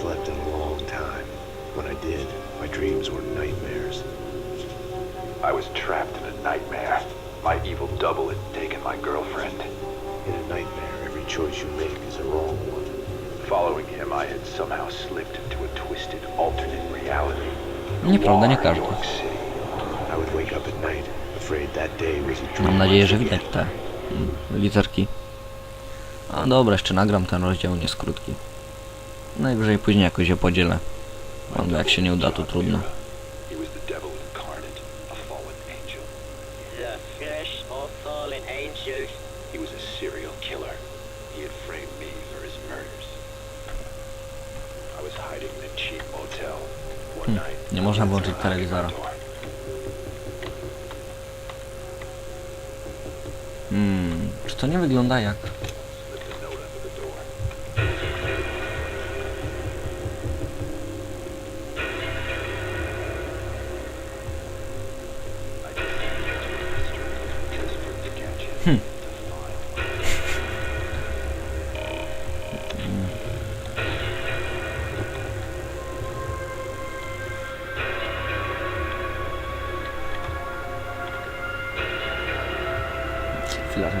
slept in a long time. When I did, my dreams were nightmares. I was trapped in a nightmare. My evil double had taken my girlfriend. In a nightmare, every choice you make is a wrong one. Following him, I had somehow slipped into a twisted alternate reality. Nieprawda, nie Noir każdy. York City. I would wake up at night, afraid that day was a dream. Mam nadzieję, I'd że forget. widać te mm, literki. A dobra, jeszcze nagram ten rozdział, nie jest krótki. Najwyżej później jakoś je podzielę. No, jak się nie uda, to trudno. Hmm, nie można włączyć telewizora. Hmm, czy to nie wygląda jak...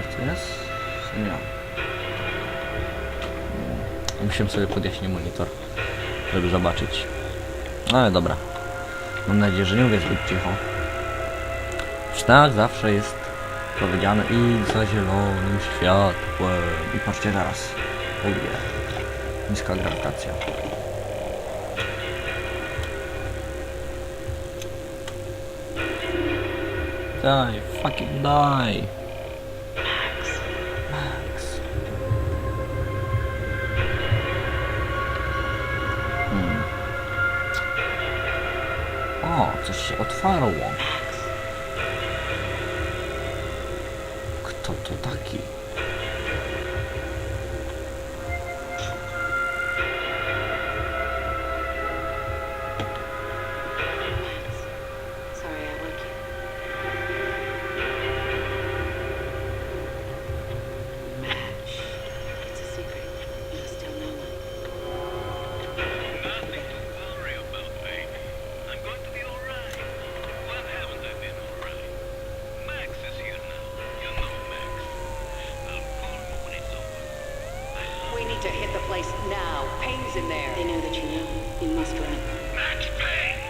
coś tu jest? Nie. Hmm, Musiałem sobie podjaśnić monitor, żeby zobaczyć. Ale dobra. Mam nadzieję, że nie mówię zbyt cicho. Snach zawsze jest powiedziane i za zielonym światłem. I patrzcie teraz. O nie. Niska grawitacja. Die, fucking die. Max. Hmm. O, coś się otwarło. To taki? Place now. Payne's in there. They know that you know. You must run. Max Payne!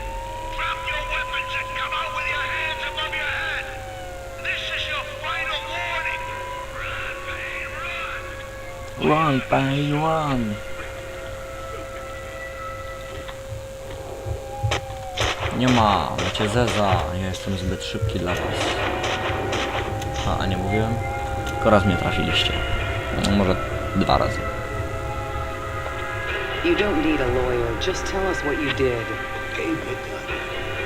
Drop your weapons and come out with your hands above your head! This is your final warning! Run, Payne, run! Run, Pay, run! Nie ma, macie Zeza. Ja jestem zbyt szybki dla was. A, a nie mówiłem? Tylko raz mnie trafiliście. No, Może dwa razy. You don't need a lawyer. Just tell us what you did. It up.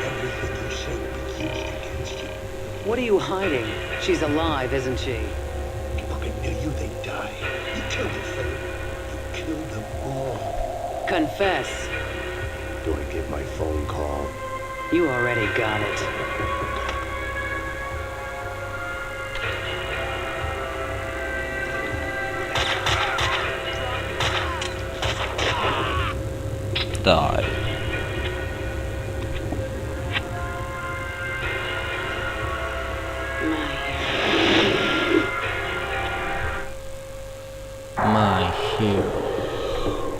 Everything you said was against you. What are you hiding? She's alive, isn't she? Look, I knew you, they'd die. You killed her family. You killed them all. Confess. Do I give my phone call? You already got it. Die. My hero.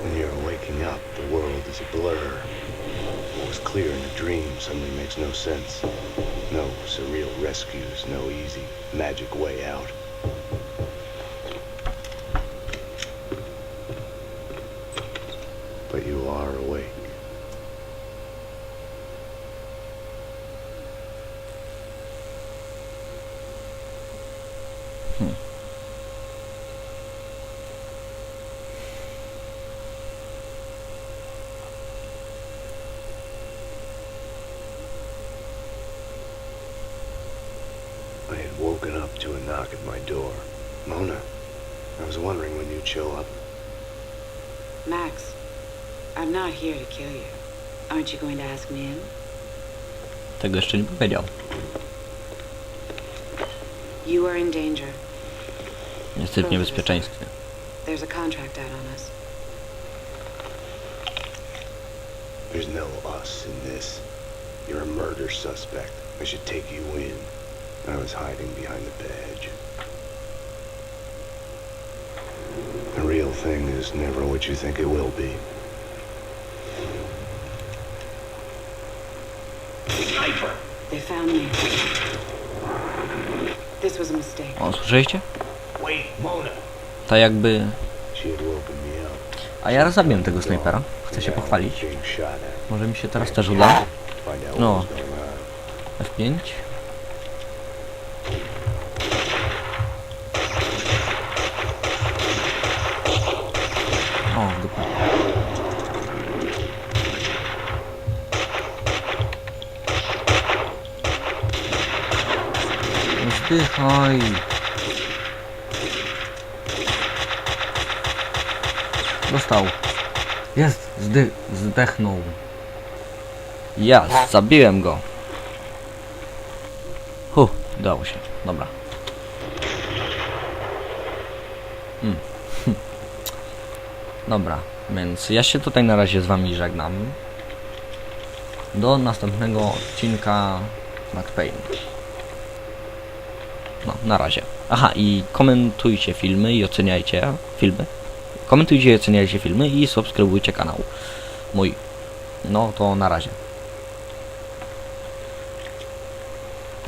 When you're waking up, the world is a blur. What was clear in a dream suddenly makes no sense. No surreal rescues, no easy, magic way out. But you are awake. Hmm. I had woken up to a knock at my door. Mona, I was wondering when you'd show up. Max, I'm not here to kill you. Aren't you going to ask me in? Tego jeszcze nie powiedział. You are in danger. Jesteś w niebezpieczeństwie. There's a contract out on us. There's no us in this. You're a murder suspect. I should take you in. I was hiding behind the badge. The real thing is never what you think it will be. They found me. This was a mistake. O, słyszeliście? To jakby... Me up. A ja zabiłem tego snajpera. Chcę się pochwalić. Może mi się teraz też uda. No. what was going on. F5. O, w dupę. No Zdychaj. Dostał. Jest, zdy, zdechnął. Ja, zabiłem go. Hu, udało się. Dobra. Hmm. Dobra, więc ja się tutaj na razie z wami żegnam. Do następnego odcinka Max Payne. No, na razie. Aha, i komentujcie filmy i oceniajcie filmy. Komentujcie oceniajcie filmy i subskrybujcie kanał mój. No to na razie.